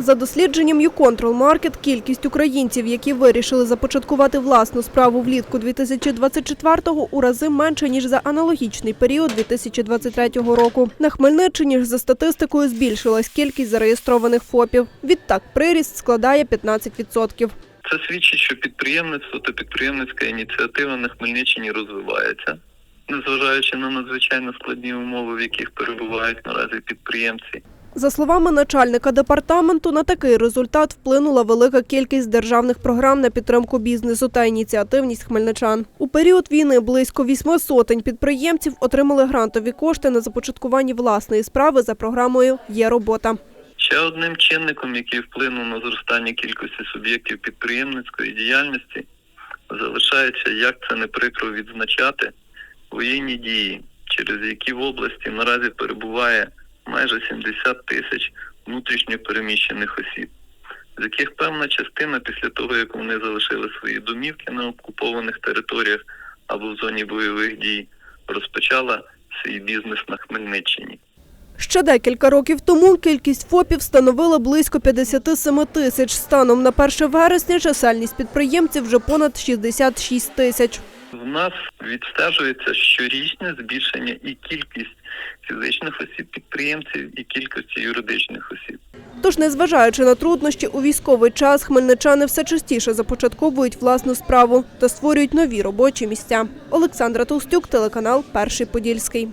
За дослідженням YouControl Market, кількість українців, які вирішили започаткувати власну справу влітку 2024-го, у рази менше, ніж за аналогічний період 2023 року. На Хмельниччині ж за статистикою збільшилась кількість зареєстрованих ФОПів. Відтак приріст складає 15%. Це свідчить, що підприємництво та підприємницька ініціатива на Хмельниччині розвивається, незважаючи на надзвичайно складні умови, в яких перебувають наразі підприємці. За словами начальника департаменту, на такий результат вплинула велика кількість державних програм на підтримку бізнесу та ініціативність хмельничан. У період війни близько вісьми сотень підприємців отримали грантові кошти на започаткування власної справи за програмою Є робота. Ще одним чинником, який вплинув на зростання кількості суб'єктів підприємницької діяльності, залишається, як це не прикро відзначати, воєнні дії, через які в області наразі перебуває майже 70 тисяч внутрішньо переміщених осіб, з яких певна частина після того, як вони залишили свої домівки на окупованих територіях або в зоні бойових дій, розпочала свій бізнес на Хмельниччині. Ще декілька років тому кількість ФОПів становила близько 57 тисяч. Станом на 1 вересня чисельність підприємців вже понад 66 тисяч. В нас відстежується щорічне збільшення і кількість фізичних осіб підприємців, і кількості юридичних осіб. Тож, незважаючи на труднощі, у військовий час хмельничани все частіше започатковують власну справу та створюють нові робочі місця. Олександра Толстюк, телеканал Перший Подільський.